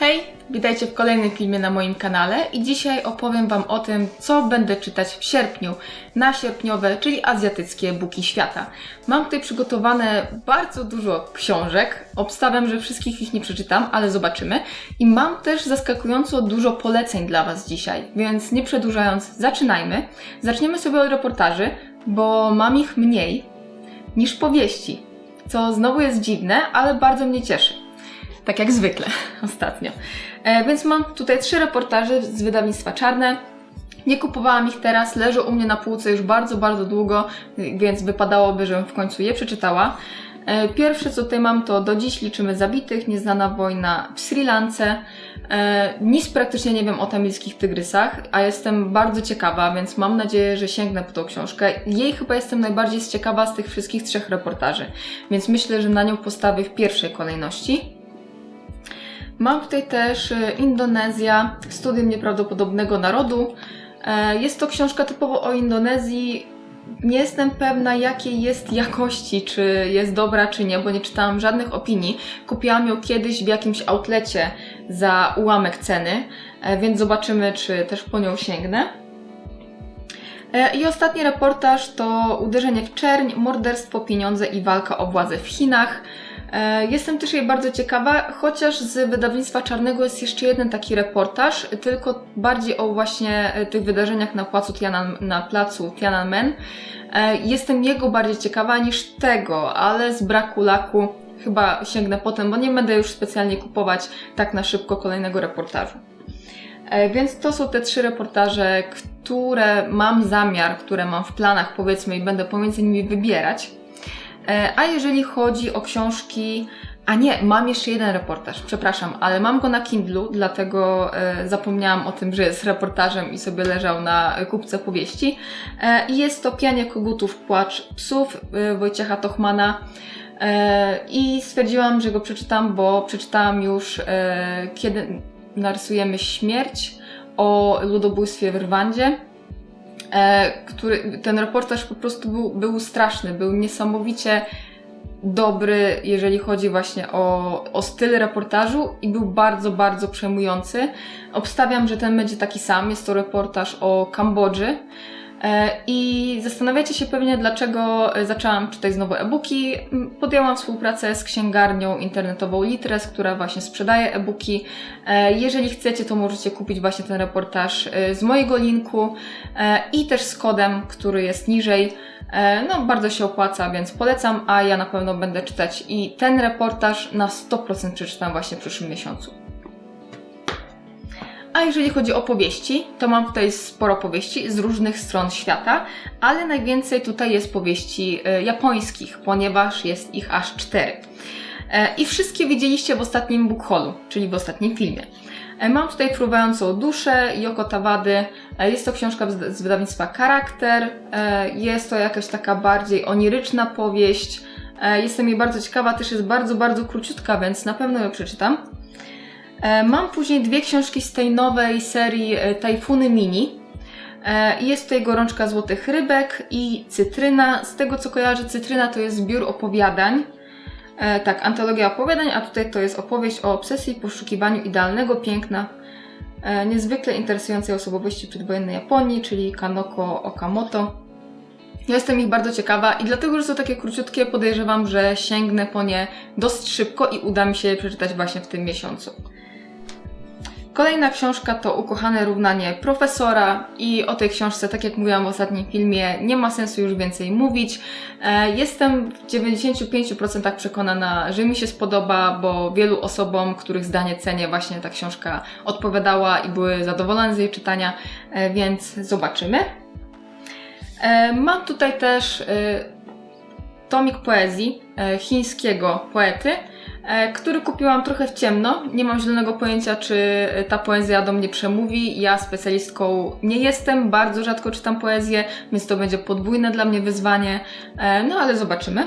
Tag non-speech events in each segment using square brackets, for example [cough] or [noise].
Hej, witajcie w kolejnym filmie na moim kanale i dzisiaj opowiem Wam o tym, co będę czytać w sierpniu na sierpniowe, czyli azjatyckie buki świata. Mam tutaj przygotowane bardzo dużo książek, obstawiam, że wszystkich ich nie przeczytam, ale zobaczymy. I mam też zaskakująco dużo poleceń dla Was dzisiaj, więc nie przedłużając, zaczynajmy. Zaczniemy sobie od reportaży, bo mam ich mniej niż powieści, co znowu jest dziwne, ale bardzo mnie cieszy tak jak zwykle [laughs] ostatnio. E, więc mam tutaj trzy reportaże z wydawnictwa Czarne. Nie kupowałam ich teraz, leżą u mnie na półce już bardzo, bardzo długo, więc wypadałoby, żebym w końcu je przeczytała. E, Pierwsze, co tutaj mam, to Do dziś liczymy zabitych, nieznana wojna w Sri Lance. E, Nic praktycznie nie wiem o tamilskich tygrysach, a jestem bardzo ciekawa, więc mam nadzieję, że sięgnę po tą książkę. Jej chyba jestem najbardziej ciekawa z tych wszystkich trzech reportaży, więc myślę, że na nią postawię w pierwszej kolejności. Mam tutaj też e, Indonezja, studium nieprawdopodobnego narodu. E, Jest to książka typowo o Indonezji. Nie jestem pewna, jakiej jest jakości, czy jest dobra, czy nie, bo nie czytałam żadnych opinii. Kupiłam ją kiedyś w jakimś outlecie za ułamek ceny, e, więc zobaczymy, czy też po nią sięgnę. I ostatni reportaż to Uderzenie w czerń, morderstwo, pieniądze i walka o władzę w Chinach. E, Jestem też jej bardzo ciekawa, chociaż z wydawnictwa Czarnego jest jeszcze jeden taki reportaż, tylko bardziej o właśnie e, tych wydarzeniach na placu, Tianan, na placu Tiananmen. E, Jestem jego bardziej ciekawa niż tego, ale z braku laku chyba sięgnę potem, bo nie będę już specjalnie kupować tak na szybko kolejnego reportażu. Więc to są te trzy reportaże, które mam zamiar, które mam w planach, powiedzmy, i będę pomiędzy nimi wybierać. E, A jeżeli chodzi o książki, a nie, mam jeszcze jeden reportaż, przepraszam, ale mam go na Kindlu, dlatego e, zapomniałam o tym, że jest reportażem i sobie leżał na kupce powieści. E, jest to Pianie kogutów, płacz psów e, Wojciecha Tochmana. I stwierdziłam, że go przeczytam, bo przeczytałam już kiedy narysujemy śmierć o ludobójstwie w Rwandzie który, ten reportaż po prostu był, był straszny, był niesamowicie dobry, jeżeli chodzi właśnie o, o styl reportażu i był bardzo, bardzo przejmujący. Obstawiam, że ten będzie taki sam. Jest to reportaż o Kambodży. E, I zastanawiacie się pewnie, dlaczego e, zaczęłam czytać znowu e-booki. Podjęłam współpracę z księgarnią internetową Litres, która właśnie sprzedaje e-booki. E, Jeżeli chcecie, to możecie kupić właśnie ten reportaż z mojego linku i też z kodem, który jest niżej. No, bardzo się opłaca, więc polecam, a ja na pewno będę czytać i ten reportaż na 100% przeczytam właśnie w przyszłym miesiącu. A jeżeli chodzi o powieści, to mam tutaj sporo powieści z różnych stron świata, ale najwięcej tutaj jest powieści e, japońskich, ponieważ jest ich aż cztery. E, I wszystkie widzieliście w ostatnim book czyli w ostatnim filmie. E, Mam tutaj fruwającą duszę Yoko Tawady. Jest to książka z wydawnictwa Charakter. Jest to jakaś taka bardziej oniryczna powieść. Jestem jej bardzo ciekawa, też jest bardzo, bardzo króciutka, więc na pewno ją przeczytam. E, Mam później dwie książki z tej nowej serii e, Tajfuny Mini. E, Jest tutaj Gorączka Złotych Rybek i Cytryna. Z tego co kojarzę, Cytryna to jest zbiór opowiadań. Tak, antologia opowiadań, a tutaj to jest opowieść o obsesji i poszukiwaniu idealnego piękna niezwykle interesującej osobowości przedwojennej Japonii, czyli Kanoko Okamoto. Ja jestem ich bardzo ciekawa i dlatego, że są takie króciutkie, podejrzewam, że sięgnę po nie dosyć szybko i uda mi się przeczytać właśnie w tym miesiącu. Kolejna książka to Ukochane równanie profesora i o tej książce, tak jak mówiłam w ostatnim filmie, nie ma sensu już więcej mówić. E, Jestem w 95% przekonana, że mi się spodoba, bo wielu osobom, których zdanie cenię, właśnie ta książka odpowiadała i były zadowolone z jej czytania, e, więc zobaczymy. E, Mam tutaj też tomik poezji e, chińskiego poety, e, który kupiłam trochę w ciemno. Nie mam zielonego pojęcia, czy ta poezja do mnie przemówi. Ja specjalistką nie jestem, bardzo rzadko czytam poezję, więc to będzie podwójne dla mnie wyzwanie. E, No ale zobaczymy.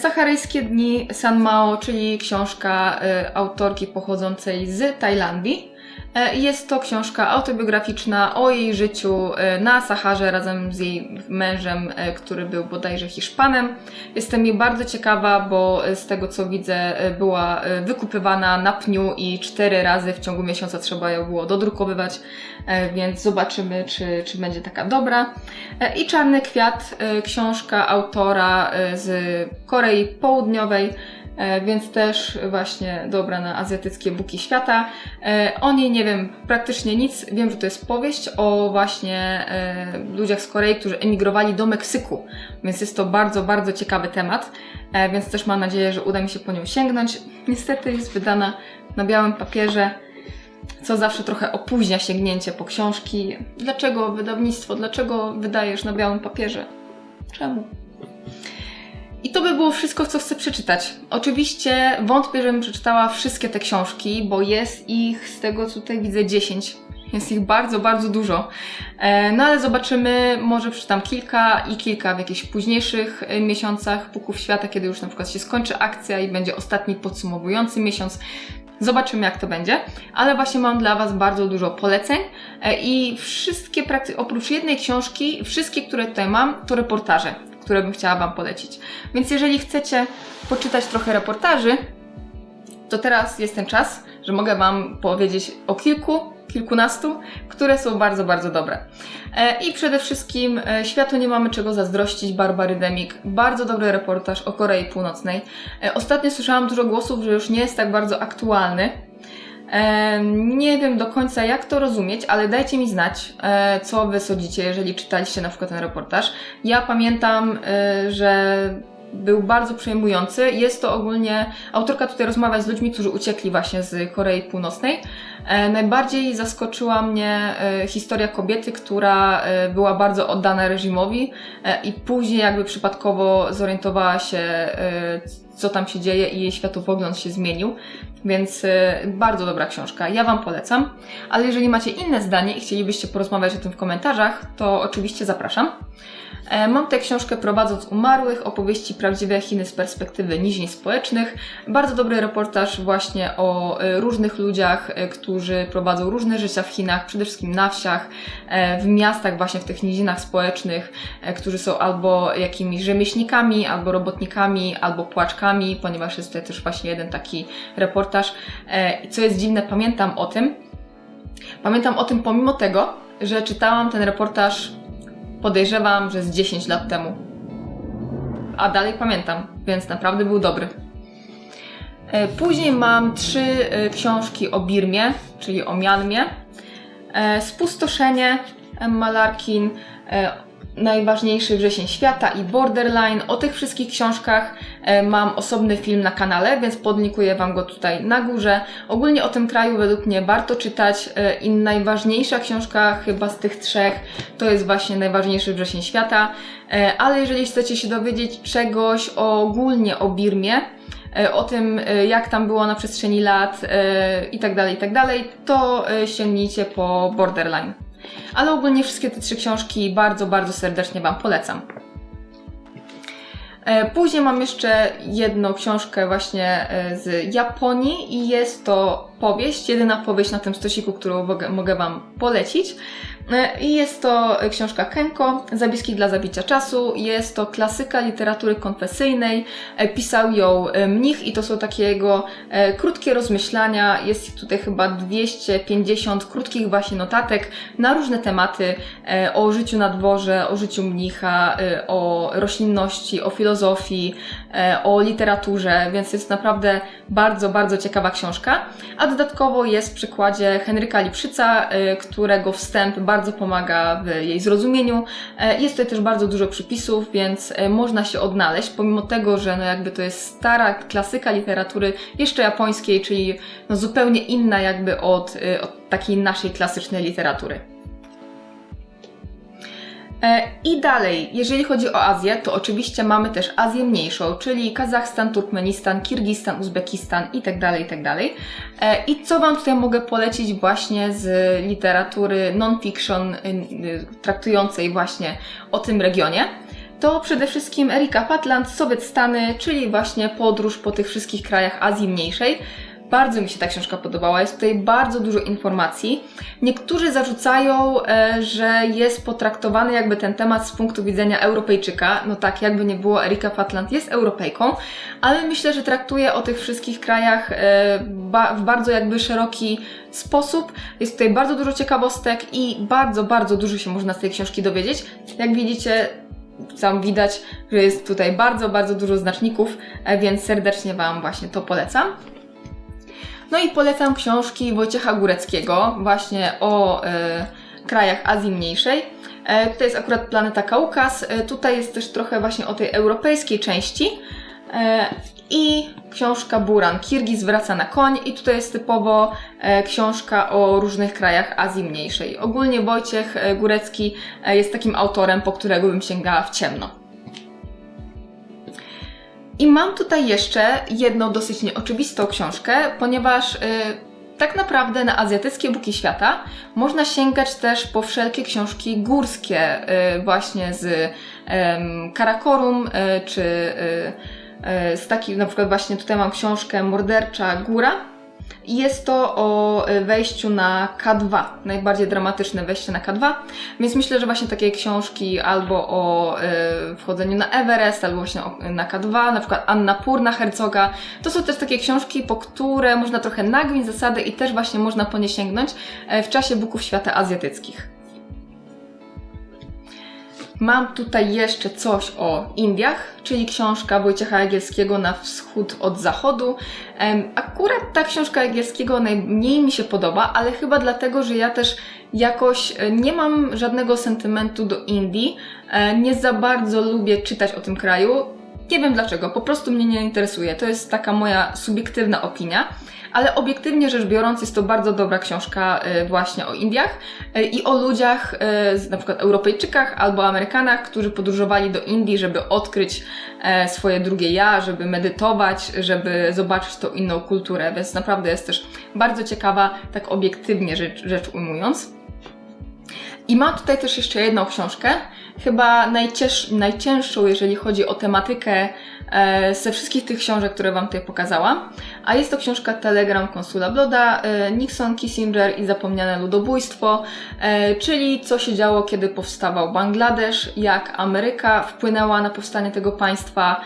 Saharyjskie dni San Mao, czyli książka autorki pochodzącej z Tajlandii. E, Jest to książka autobiograficzna o jej życiu e, na Saharze razem z jej mężem, e, który był bodajże Hiszpanem. Jestem jej bardzo ciekawa, bo z tego co widzę była wykupywana na pniu i cztery razy w ciągu miesiąca trzeba ją było dodrukowywać, więc zobaczymy, czy, czy będzie taka dobra. I Czarny Kwiat, książka autora z Korei Południowej, więc też właśnie dobra na azjatyckie buki świata. E, O niej nie wiem praktycznie nic. Wiem, że to jest powieść o właśnie e, ludziach z Korei, którzy emigrowali do Meksyku, więc jest to bardzo, bardzo ciekawy temat, e, więc też mam nadzieję, że uda mi się po nią sięgnąć. [laughs] Niestety jest wydana na białym papierze, co zawsze trochę opóźnia sięgnięcie po książki. Dlaczego wydawnictwo, dlaczego wydajesz na białym papierze? Czemu? I to by było wszystko, co chcę przeczytać. Oczywiście wątpię, żebym przeczytała wszystkie te książki, bo jest ich, z tego co tutaj widzę, 10. Jest ich bardzo, bardzo dużo. E, No ale zobaczymy, może przeczytam kilka i kilka w jakichś późniejszych e, miesiącach Puków Świata, kiedy już na przykład się skończy akcja i będzie ostatni podsumowujący miesiąc. Zobaczymy, jak to będzie, ale właśnie mam dla Was bardzo dużo poleceń e, i wszystkie, oprócz jednej książki, wszystkie, które tutaj mam, to reportaże, które bym chciała Wam polecić. Więc jeżeli chcecie poczytać trochę reportaży, to teraz jest ten czas, że mogę Wam powiedzieć o kilku, kilkunastu, które są bardzo, bardzo dobre. E, I przede wszystkim e, Światu nie mamy czego zazdrościć Barbary Demik. Bardzo dobry reportaż o Korei Północnej. E, Ostatnio słyszałam dużo głosów, że już nie jest tak bardzo aktualny. Nie wiem do końca jak to rozumieć, ale dajcie mi znać, e, co wy sądzicie, jeżeli czytaliście na przykład ten reportaż. Ja pamiętam, e, że był bardzo przejmujący. Jest to ogólnie, autorka tutaj rozmawia z ludźmi, którzy uciekli właśnie z Korei Północnej. E, najbardziej zaskoczyła mnie e, historia kobiety, która e, była bardzo oddana reżimowi i później jakby przypadkowo zorientowała się, co tam się dzieje i jej światopogląd się zmienił. Więc bardzo dobra książka. Ja Wam polecam. Ale jeżeli macie inne zdanie i chcielibyście porozmawiać o tym w komentarzach, to oczywiście zapraszam. E, Mam tę książkę Prowadząc Umarłych, opowieści prawdziwe Chiny z perspektywy nizin społecznych. Bardzo dobry reportaż właśnie o e, różnych ludziach, e, którzy prowadzą różne życia w Chinach, przede wszystkim na wsiach, w miastach, właśnie w tych nizinach społecznych, którzy są albo jakimiś rzemieślnikami, albo robotnikami, albo płaczkami, ponieważ jest tutaj też właśnie jeden taki reportaż. I co jest dziwne, pamiętam o tym. Pamiętam o tym pomimo tego, że czytałam ten reportaż podejrzewam, że z 10 lat temu. A dalej pamiętam, więc naprawdę był dobry. E, Później mam trzy e, książki o Birmie, czyli o Mianmie. E, Spustoszenie Emma Larkin, e, Najważniejszy wrzesień świata i Borderline. O tych wszystkich książkach mam osobny film na kanale, więc podlinkuję Wam go tutaj na górze. Ogólnie o tym kraju według mnie warto czytać e, i najważniejsza książka chyba z tych trzech to jest właśnie Najważniejszy wrzesień świata. E, Ale jeżeli chcecie się dowiedzieć czegoś ogólnie o Birmie, e, o tym, e, jak tam było na przestrzeni lat e, i tak tak to e, sięgnijcie po Borderline. Ale ogólnie wszystkie te trzy książki bardzo, bardzo serdecznie Wam polecam. E, Później mam jeszcze jedną książkę właśnie e, z Japonii i jest to powieść, jedyna powieść na tym stosiku, którą mogę, mogę Wam polecić. E, I jest to książka Kenko, Zabiski dla zabicia czasu. Jest to klasyka literatury konfesyjnej. E, Pisał ją e, mnich i to są takie jego krótkie rozmyślania. Jest tutaj chyba 250 krótkich właśnie notatek na różne tematy o życiu na dworze, o życiu mnicha, o roślinności, o filozofii, o literaturze, więc jest naprawdę bardzo, bardzo ciekawa książka. A dodatkowo jest w przykładzie Henryka Lipszyca, którego wstęp bardzo pomaga w jej zrozumieniu. E, Jest tutaj też bardzo dużo przypisów, więc e, można się odnaleźć, pomimo tego, że no jakby to jest stara klasyka literatury, jeszcze japońskiej, czyli no zupełnie inna jakby od, e, od takiej naszej klasycznej literatury. E, I dalej, jeżeli chodzi o Azję, to oczywiście mamy też Azję mniejszą, czyli Kazachstan, Turkmenistan, Kirgistan, Uzbekistan itd., itd. E, I co Wam tutaj mogę polecić właśnie z literatury non-fiction y, y, traktującej właśnie o tym regionie? To przede wszystkim Erika Patland, Sowiet Stany, czyli właśnie podróż po tych wszystkich krajach Azji Mniejszej. Bardzo mi się ta książka podobała. Jest tutaj bardzo dużo informacji. Niektórzy zarzucają, e, że jest potraktowany jakby ten temat z punktu widzenia Europejczyka. No tak, jakby nie było, Erika Fatland jest Europejką, ale myślę, że traktuje o tych wszystkich krajach e, w bardzo jakby szeroki sposób. Jest tutaj bardzo dużo ciekawostek i bardzo, bardzo dużo się można z tej książki dowiedzieć. Jak widzicie, sam widać, że jest tutaj bardzo, bardzo dużo znaczników, e, więc serdecznie Wam właśnie to polecam. No i polecam książki Wojciecha Góreckiego właśnie o e, krajach Azji Mniejszej. E, tutaj jest akurat Planeta Kaukaz, e, tutaj jest też trochę właśnie o tej europejskiej części. I książka Buran, Kirgiz wraca na koń i tutaj jest typowo książka o różnych krajach Azji Mniejszej. Ogólnie Wojciech Górecki jest takim autorem, po którego bym sięgała w ciemno. I mam tutaj jeszcze jedną dosyć nieoczywistą książkę, ponieważ y, tak naprawdę na azjatyckie buki świata można sięgać też po wszelkie książki górskie, y, właśnie z Karakorum, y, czy z takiej, na przykład właśnie tutaj mam książkę Mordercza Góra. Jest to o y, wejściu na K2, najbardziej dramatyczne wejście na K2, więc myślę, że właśnie takie książki albo o y, wchodzeniu na Everest, albo właśnie na K2, na przykład Anna Purna Herzoga, to są też takie książki, po które można trochę nagmić zasady i też właśnie można po nie sięgnąć e, w czasie buków świata azjatyckich. Mam tutaj jeszcze coś o Indiach, czyli książka Wojciecha Jagielskiego Na wschód od zachodu. Akurat ta książka Jagielskiego najmniej mi się podoba, ale chyba dlatego, że ja też jakoś e, nie mam żadnego sentymentu do Indii. E, Nie za bardzo lubię czytać o tym kraju. Nie wiem dlaczego, po prostu mnie nie interesuje. To jest taka moja subiektywna opinia, ale obiektywnie rzecz biorąc jest to bardzo dobra książka e, właśnie o Indiach e, i o ludziach, z- na przykład Europejczykach albo Amerykanach, którzy podróżowali do Indii, żeby odkryć e, swoje drugie ja, żeby medytować, żeby zobaczyć tą inną kulturę, więc naprawdę jest też bardzo ciekawa, tak obiektywnie rzecz, rzecz ujmując. I mam tutaj też jeszcze jedną książkę, chyba najcięż, najcięższą, jeżeli chodzi o tematykę e, ze wszystkich tych książek, które Wam tutaj pokazałam. A jest to książka Telegram konsula Bloda, e, Nixon, Kissinger i zapomniane ludobójstwo, e, czyli co się działo, kiedy powstawał Bangladesz, jak Ameryka wpłynęła na powstanie tego państwa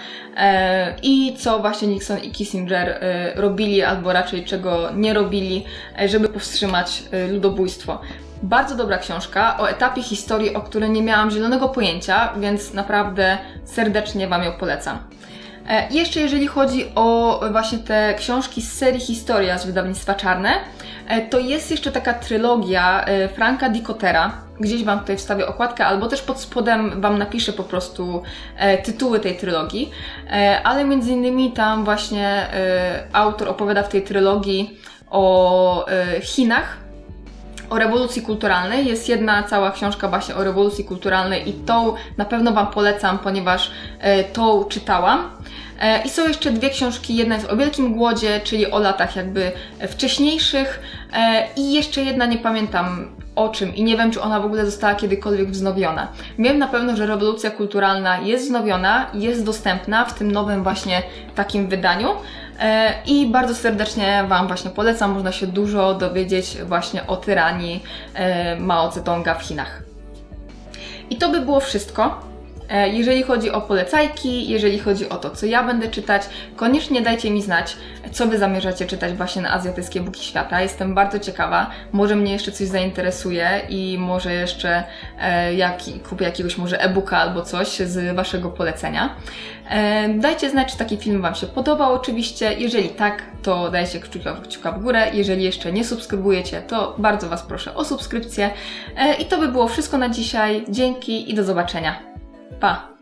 i co właśnie Nixon i Kissinger robili, albo raczej czego nie robili, żeby powstrzymać ludobójstwo. Bardzo dobra książka o etapie historii, o której nie miałam zielonego pojęcia, więc naprawdę serdecznie Wam ją polecam. E, jeszcze jeżeli chodzi o właśnie te książki z serii Historia z wydawnictwa Czarne, e, to jest jeszcze taka trylogia e, Franka Dicotera. Gdzieś Wam tutaj wstawię okładkę, albo też pod spodem Wam napiszę po prostu e, tytuły tej trylogii. Ale między innymi tam właśnie autor opowiada w tej trylogii o Chinach, o rewolucji kulturalnej. Jest jedna cała książka właśnie o rewolucji kulturalnej i tą na pewno Wam polecam, ponieważ e, tą czytałam. E, I są jeszcze dwie książki. Jedna jest o Wielkim Głodzie, czyli o latach jakby wcześniejszych. E, I jeszcze jedna, nie pamiętam o czym i nie wiem, czy ona w ogóle została kiedykolwiek wznowiona. Wiem na pewno, że rewolucja kulturalna jest wznowiona, jest dostępna w tym nowym właśnie takim wydaniu. E, I bardzo serdecznie Wam właśnie polecam, można się dużo dowiedzieć właśnie o tyranii e, Mao Zedonga w Chinach. I to by było wszystko. E, Jeżeli chodzi o polecajki, jeżeli chodzi o to, co ja będę czytać, koniecznie dajcie mi znać, co Wy zamierzacie czytać właśnie na azjatyckie buki świata. Jestem bardzo ciekawa, może mnie jeszcze coś zainteresuje i może jeszcze e, jak, kupię jakiegoś może e-booka albo coś z Waszego polecenia. E, dajcie znać, czy taki film Wam się podobał oczywiście. Jeżeli tak, to dajcie kciuka, kciuka w górę. Jeżeli jeszcze nie subskrybujecie, to bardzo Was proszę o subskrypcję. E, I to by było wszystko na dzisiaj. Dzięki i do zobaczenia. 吧。